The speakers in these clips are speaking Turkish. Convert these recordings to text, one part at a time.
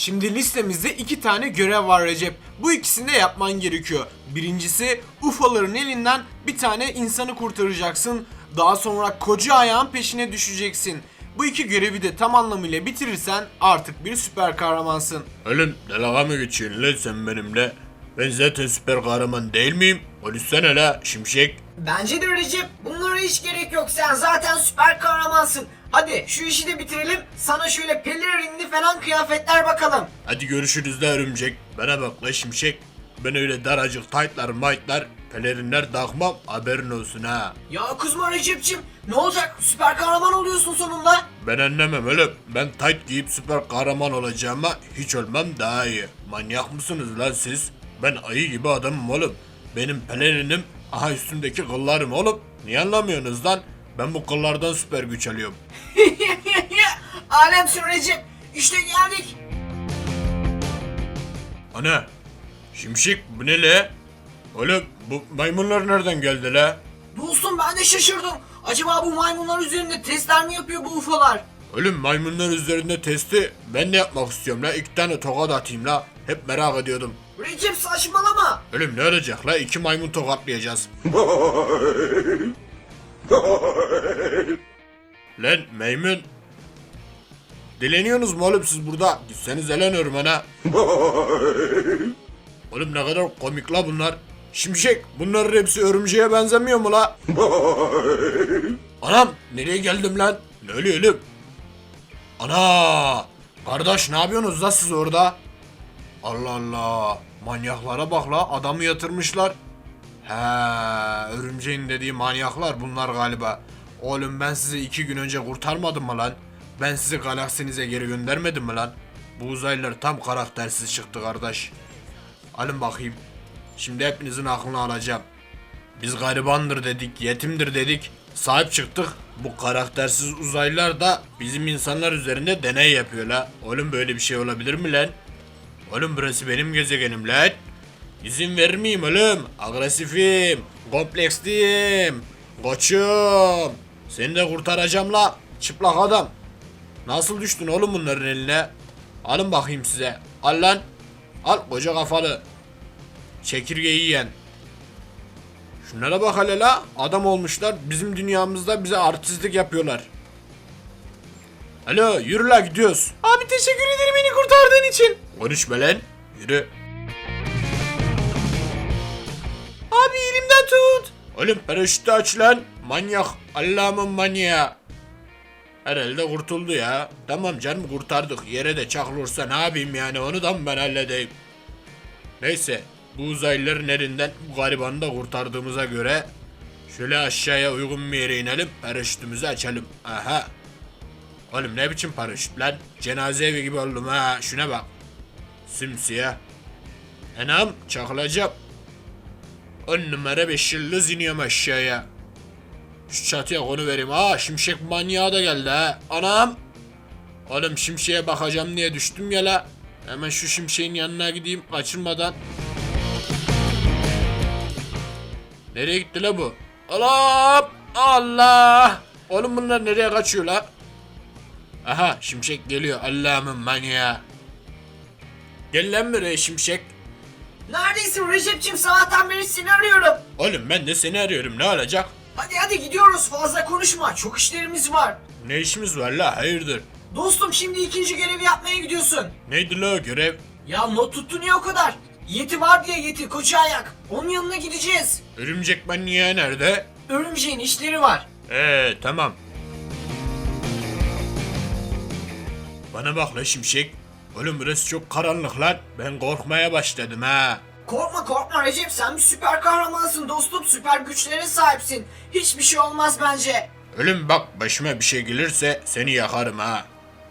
Şimdi listemizde iki tane görev var Recep. Bu ikisini de yapman gerekiyor. Birincisi UFO'ların elinden bir tane insanı kurtaracaksın. Daha sonra koca ayağın peşine düşeceksin. Bu iki görevi de tam anlamıyla bitirirsen artık bir süper kahramansın. Oğlum dalga mı geçiyorsun lan sen benimle? Ben zaten süper kahraman değil miyim? Konuşsana la şimşek. Bence de Recep bunlara hiç gerek yok sen zaten süper kahramansın. Hadi şu işi de bitirelim sana şöyle pelerinli falan kıyafetler bakalım. Hadi görüşürüz la örümcek. Bana bak la şimşek. Ben öyle daracık taytlar maytlar pelerinler takmam haberin olsun ha. Ya kızma Recep'cim ne olacak süper kahraman oluyorsun sonunda. Ben anlamam oğlum. Ben tayt giyip süper kahraman olacağıma hiç olmam daha iyi. Manyak mısınız lan siz? Ben ayı gibi adamım oğlum. Benim pelerinim aha üstümdeki kıllarım oğlum. Niye anlamıyorsunuz lan? Ben bu kıllardan süper güç alıyorum. Alemsin Recep işte geldik. Ana! Şimşek bu ne le? Oğlum bu maymunlar nereden geldi la? Dostum ben de şaşırdım. Acaba bu maymunlar üzerinde testler mi yapıyor bu UFO'lar? Oğlum maymunlar üzerinde testi ben de yapmak istiyorum la. İki tane tokat atayım la. Hep merak ediyordum. Recep saçmalama. Oğlum ne olacak la? İki maymun tokatlayacağız. Lan maymun. Dileniyorsunuz mu oğlum siz burada? Gitseniz lan ormana. oğlum ne kadar komik la bunlar. Şimşek bunların hepsi örümceğe benzemiyor mu la? Anam nereye geldim lan? Ne oluyor oğlum? Ana! Kardeş ne yapıyorsunuz la siz orada? Allah Allah. Manyaklara bak la adamı yatırmışlar. He, örümceğin dediği manyaklar bunlar galiba. Oğlum ben sizi iki gün önce kurtarmadım mı lan? Ben sizi galaksinize geri göndermedim mi lan? Bu uzaylılar tam karaktersiz çıktı kardeş. Alın bakayım. Şimdi hepinizin aklını alacağım. Biz garibandır dedik, yetimdir dedik. Sahip çıktık. Bu karaktersiz uzaylılar da bizim insanlar üzerinde deney yapıyor la. Oğlum böyle bir şey olabilir mi lan? Oğlum burası benim gezegenim lan. İzin vermeyeyim oğlum. Agresifim. Kompleksliyim. Koçum. Seni de kurtaracağım la. Çıplak adam. Nasıl düştün oğlum bunların eline? Alın bakayım size. Al lan. Al koca kafalı. Çekirgeyi yiyen. Şunlara bak hele la. Adam olmuşlar. Bizim dünyamızda bize artistlik yapıyorlar. Alo yürü la gidiyoruz. Abi teşekkür ederim beni kurtardığın için. Konuşma lan. Yürü. Tut. Oğlum paraşütü aç lan. Manyak. Allah'ımın manyağı. Herhalde kurtuldu ya. Tamam canım kurtardık. Yere de çakılırsa ne yapayım yani onu da mı ben halledeyim? Neyse. Bu uzaylıların elinden bu garibanı da kurtardığımıza göre şöyle aşağıya uygun bir yere inelim. Paraşütümüzü açalım. Aha. Oğlum ne biçim paraşüt lan? Cenaze evi gibi oldum ha. Şuna bak. Simsiyah. Enam çakılacağım. 10 numara 5 yıldız iniyorum aşağıya. Şu çatıya konu vereyim. Aa şimşek manyağı da geldi ha. Anam. Oğlum şimşeğe bakacağım diye düştüm ya la. Hemen şu şimşeğin yanına gideyim kaçırmadan. Nereye gitti la bu? Allah! Allah! Oğlum bunlar nereye kaçıyor la? Aha şimşek geliyor Allah'ımın manyağı. Gel lan buraya şimşek. Neredesin Recep'cim sabahtan beri seni arıyorum. Oğlum ben de seni arıyorum ne olacak? Hadi hadi gidiyoruz fazla konuşma çok işlerimiz var. Ne işimiz var la hayırdır? Dostum şimdi ikinci görevi yapmaya gidiyorsun. Neydi la o görev? Ya not tuttun ya o kadar. Yeti var diye Yeti koca ayak. Onun yanına gideceğiz. Örümcek manyağı nerede? Örümceğin işleri var. Ee tamam. Bana bak la şimşek. Oğlum burası çok karanlık lan. Ben korkmaya başladım ha. Korkma korkma Recep sen bir süper kahramansın dostum süper güçlere sahipsin. Hiçbir şey olmaz bence. Oğlum bak başıma bir şey gelirse seni yakarım ha.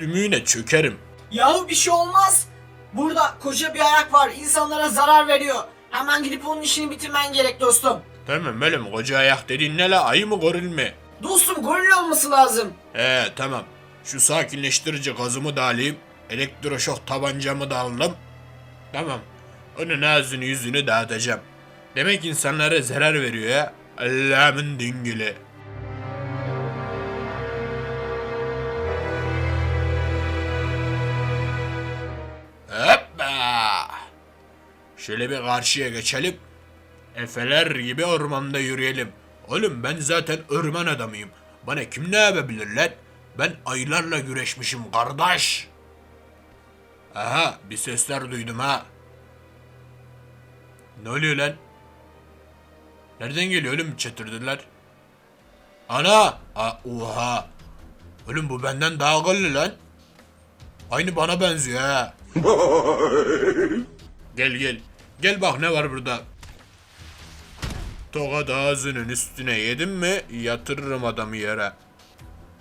Ümüğüne çökerim. Yahu bir şey olmaz. Burada koca bir ayak var insanlara zarar veriyor. Hemen gidip onun işini bitirmen gerek dostum. Tamam oğlum koca ayak dediğin ne la ayı mı goril mi? Dostum goril olması lazım. Ee tamam. Şu sakinleştirici gazımı da alayım. Elektroşok tabancamı da aldım. Tamam. Onun ağzını yüzünü dağıtacağım. Demek insanlara zarar veriyor ya. Allah'ımın dingili. Şöyle bir karşıya geçelim. Efeler gibi ormanda yürüyelim. Oğlum ben zaten orman adamıyım. Bana kim ne yapabilir lan? Ben aylarla güreşmişim kardeş. Aha bir sesler duydum ha. Ne oluyor lan? Nereden geliyor oğlum çatırdılar? Ana! A, oha! Oğlum bu benden daha akıllı lan. Aynı bana benziyor ha. gel gel. Gel bak ne var burada. Tokat ağzının üstüne yedim mi yatırırım adamı yere.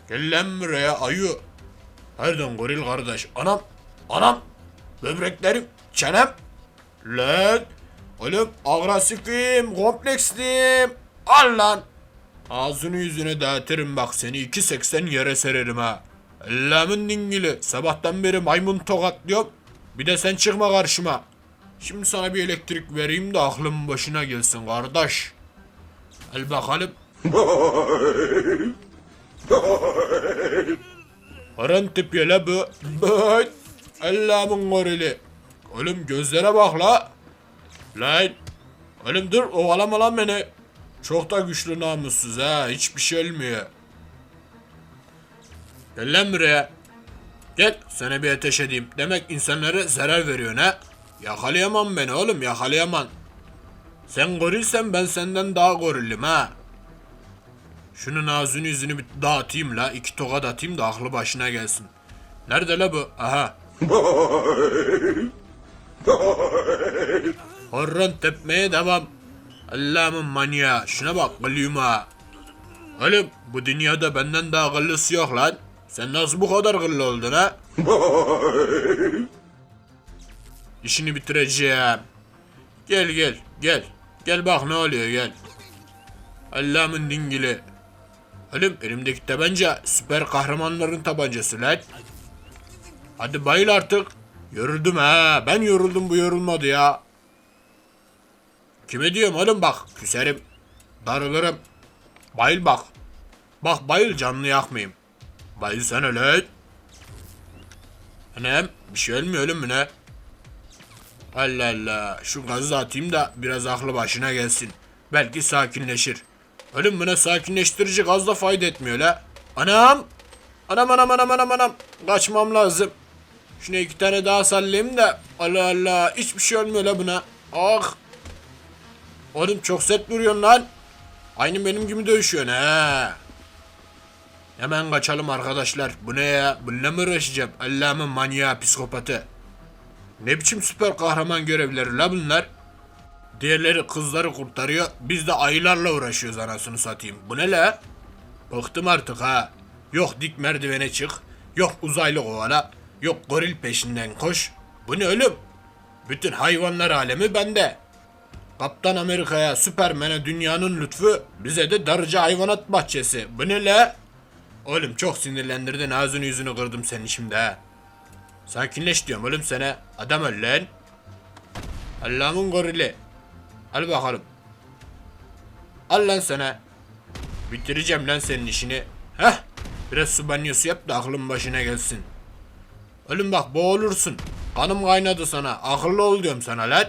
Gel lan buraya ayı. Pardon goril kardeş. Anam. Anam. Böbreklerim. Çenem. Lan. Oğlum agresifim. Kompleksliyim. Al lan. Ağzını yüzünü dağıtırım bak seni 2.80 yere sererim ha. Allah'ımın dingili. Sabahtan beri maymun tokatlıyorum. Bir de sen çıkma karşıma. Şimdi sana bir elektrik vereyim de aklın başına gelsin kardeş. Al bakalım. Aran tip ya la bu. Bıt. Allah'ımın gorili. Oğlum gözlere bak la. Lan. Oğlum dur ovalama lan beni. Çok da güçlü namussuz ha. Hiçbir şey ölmüyor. Gel lan buraya. Gel sana bir ateş edeyim. Demek insanlara zarar veriyorsun ha. Yakalayamam beni oğlum yakalayamam. Sen gorilsen ben senden daha gorillim ha. Şunun ağzını yüzünü bir dağıtayım la. iki tokat atayım da aklı başına gelsin. Nerede la bu? Aha. Horron tepmeye devam. Allah'ımın manyağı. Şuna bak gılyuma. Oğlum bu dünyada benden daha akıllısı yok lan. Sen nasıl bu kadar akıllı oldun ha? İşini bitireceğim. Gel gel gel. Gel bak ne oluyor gel. Allah'ımın dingili. Oğlum elimdeki tabanca süper kahramanların tabancası lan. Hadi bayıl artık. Yoruldum ha. Ben yoruldum bu yorulmadı ya. Kime diyorum oğlum bak küserim. Darılırım. Bayıl bak. Bak bayıl canını yakmayayım. Bayıl sen öyle. Annem bir şey ölmüyor oğlum ne? Allah Allah. Şu gazı atayım da biraz aklı başına gelsin. Belki sakinleşir. Oğlum buna sakinleştirici gaz da fayda etmiyor la. Anam. Anam anam anam anam anam. Kaçmam lazım. Şuna iki tane daha sallayayım da. Allah Allah. Hiçbir şey olmuyor la buna. Ah. Oğlum çok sert vuruyorsun lan. Aynı benim gibi dövüşüyorsun ha. Hemen kaçalım arkadaşlar. Bu ne ya? Bununla mı uğraşacağım? Allah'ımın manyağı psikopatı. Ne biçim süper kahraman görevleri la bunlar? Diğerleri kızları kurtarıyor. Biz de ayılarla uğraşıyoruz anasını satayım. Bu ne la? Bıktım artık ha. Yok dik merdivene çık. Yok uzaylı kovala. Yok goril peşinden koş. Bu ne oğlum? Bütün hayvanlar alemi bende. Kaptan Amerika'ya, Süpermen'e dünyanın lütfu, bize de darıca hayvanat bahçesi. Bu ne la? Oğlum çok sinirlendirdin ağzını yüzünü kırdım senin şimdi ha. Sakinleş diyorum oğlum sana. Adam öl lan. Allah'ımın gorili. Al bakalım. Al lan sana. Bitireceğim lan senin işini. Heh. Biraz su banyosu yap da aklın başına gelsin. Oğlum bak boğulursun. Kanım kaynadı sana. Akıllı ol diyorum sana lan.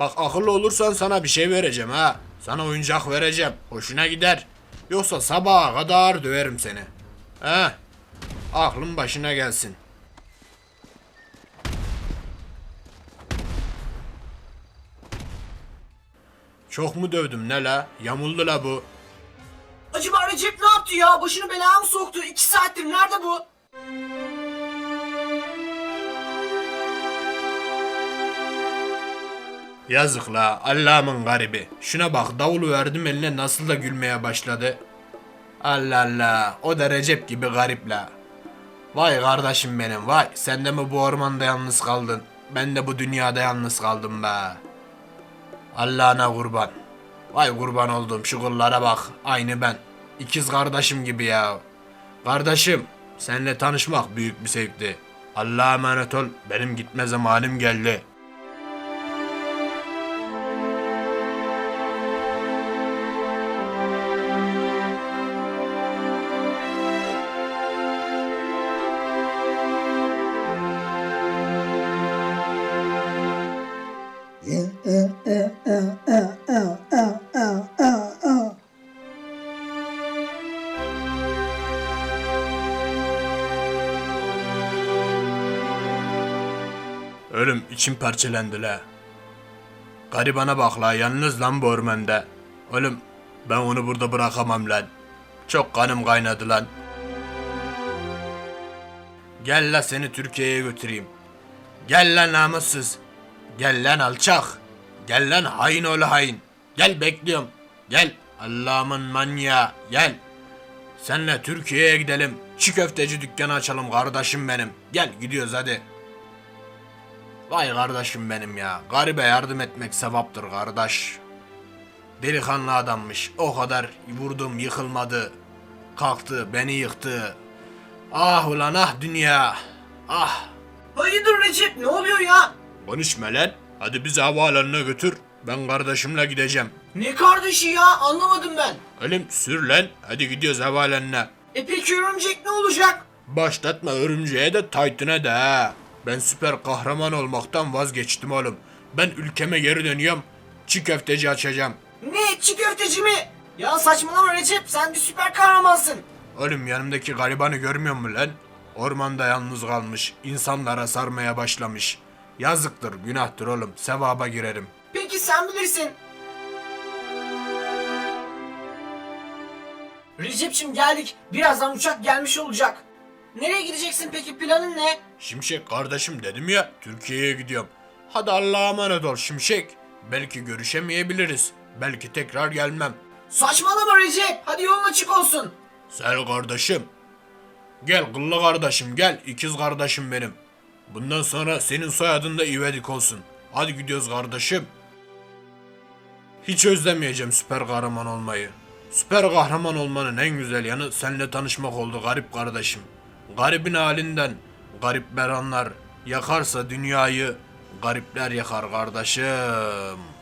Bak akıllı olursan sana bir şey vereceğim ha. Sana oyuncak vereceğim. Hoşuna gider. Yoksa sabaha kadar döverim seni. Heh. Aklın başına gelsin. Çok mu dövdüm ne la? Yamuldu la bu. Acaba Recep ne yaptı ya? Başını belaya mı soktu? İki saattir nerede bu? Yazık la Allah'ımın garibi. Şuna bak davulu verdim eline nasıl da gülmeye başladı. Allah Allah o da Recep gibi garip la. Vay kardeşim benim vay sen de mi bu ormanda yalnız kaldın? Ben de bu dünyada yalnız kaldım be. Allah'ına kurban. Vay kurban olduğum şu kıllara bak aynı ben. İkiz kardeşim gibi ya. Kardeşim seninle tanışmak büyük bir zevkti. Allah'a emanet ol benim gitme zamanım geldi. Ölüm içim parçalandı la. Garibana bak la yalnız lan bu ormanda. Oğlum ben onu burada bırakamam lan. Çok kanım kaynadı lan. Gel la seni Türkiye'ye götüreyim. Gel lan namussuz. Gel lan alçak. Gel lan hain oğlu hain. Gel bekliyorum. Gel. Allah'ımın manyağı. Gel. Senle Türkiye'ye gidelim. Çiğ köfteci dükkanı açalım kardeşim benim. Gel gidiyoruz hadi. Vay kardeşim benim ya. Garibe yardım etmek sevaptır kardeş. Delikanlı adammış. O kadar vurdum yıkılmadı. Kalktı beni yıktı. Ah ulan ah dünya. Ah. Hayırdır Recep ne oluyor ya? Konuşma lan. Hadi bizi havaalanına götür. Ben kardeşimle gideceğim. Ne kardeşi ya anlamadım ben. Oğlum sür lan. Hadi gidiyoruz havaalanına. E peki örümcek ne olacak? Başlatma örümceğe de Titan'a da ha. Ben süper kahraman olmaktan vazgeçtim oğlum. Ben ülkeme geri dönüyorum. Çiğ köfteci açacağım. Ne çiğ köfteci mi? Ya saçmalama Recep sen bir süper kahramansın. Oğlum yanımdaki garibanı görmüyor musun lan? Ormanda yalnız kalmış. insanlara sarmaya başlamış. Yazıktır, günahtır oğlum. Sevaba girerim. Peki sen bilirsin. Recep'çim geldik. Birazdan uçak gelmiş olacak. Nereye gideceksin peki planın ne? Şimşek kardeşim dedim ya, Türkiye'ye gidiyorum. Hadi Allah'a emanet ol Şimşek. Belki görüşemeyebiliriz. Belki tekrar gelmem. Saçmalama Recep. Hadi yolun açık olsun. Sel kardeşim. Gel kıllı kardeşim gel. ikiz kardeşim benim. Bundan sonra senin soyadın da İvedik olsun. Hadi gidiyoruz kardeşim. Hiç özlemeyeceğim süper kahraman olmayı. Süper kahraman olmanın en güzel yanı seninle tanışmak oldu garip kardeşim. Garibin halinden garip beranlar yakarsa dünyayı garipler yakar kardeşim.